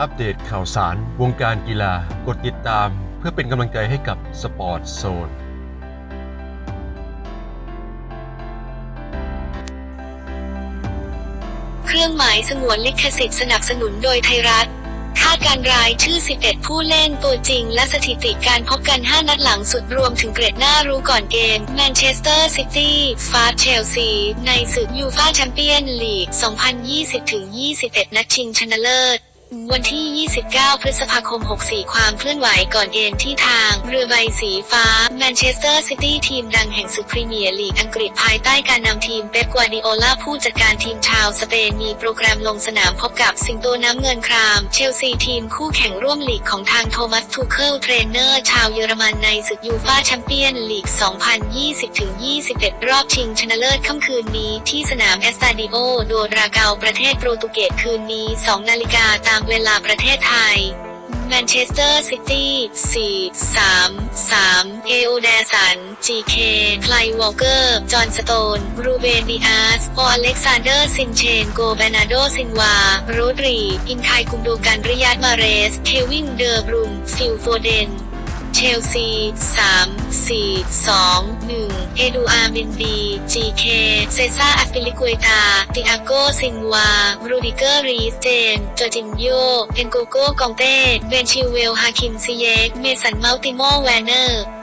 อัปเดตข่าวสาร วงการกีฬา กดติดตาม เพื่อเป็นกำลังใจให้กับสปอร์ตโซนเครื่องหมายสงวนลิขสิทธิ์สนับสนุนโดยไทยรัฐคาดการรายชื่อ 11 ผู้เล่นตัวจริง และสถิติการพบกัน 5 นัดหลังสุดรวมถึงเกรดหน้ารู้ก่อนเกมแมนเชสเตอร์ซิตี้ฟาสเชลซี ในศึกยูฟาแชมเปี้ยนลีก 2020-21 นัดชิงชนะเลิศ วันที่ 29 พฤษภาคม 64 ความเคลื่อนไหวก่อนเกมที่ทาง เรือใบสีฟ้า แมนเชสเตอร์ซิตี้ทีมดังแห่งศึกพรีเมียร์ลีกอังกฤษภายใต้การนำทีมเป๊ปกัวาร์ดิโอลาผู้จัดการทีมชาวสเปนมีโปรแกรมลงสนามพบกับสิงโตน้ำเงินคราม เชลซีทีมคู่แข่งร่วมลีกของทางโทมัสทูเคิลเทรนเนอร์ชาวเยอรมันในศึกยูฟาแชมเปี้ยนลีก 2020-21 รอบชิงชนะเลิศค่ำคืนนี้ที่สนามเอสตาดิโอโดราเกาประเทศโปรตุเกสคืนนี้ 2 นาฬิกาตามเวลาประเทศไทยแมนเชสเตอร์ซิตี้4 3 3เอโอแดสัน จีเค ไคลวอลเกอร์ จอห์นสโตน รูเบนดิอาสโออเล็กซานเดอร์ ซินเชนโกเบนาโด ซินวา โรดรี อินไคกุมดูกันริยาดมาเรส เควิน เดอร์บรุมซิลโฟเดน เชลซี 3 4 2 1 เอดูอาร์มินดีจีเค เซซ่าอัฟิลิกุยตา ติอาโกซินวา รูดิเกอร์รีสเจนจอร์จินโยเอนโกโกกองเต้ เบนชิวเวล ฮาคิมซิเยก เมสัน มัลติโม แวนเนอร์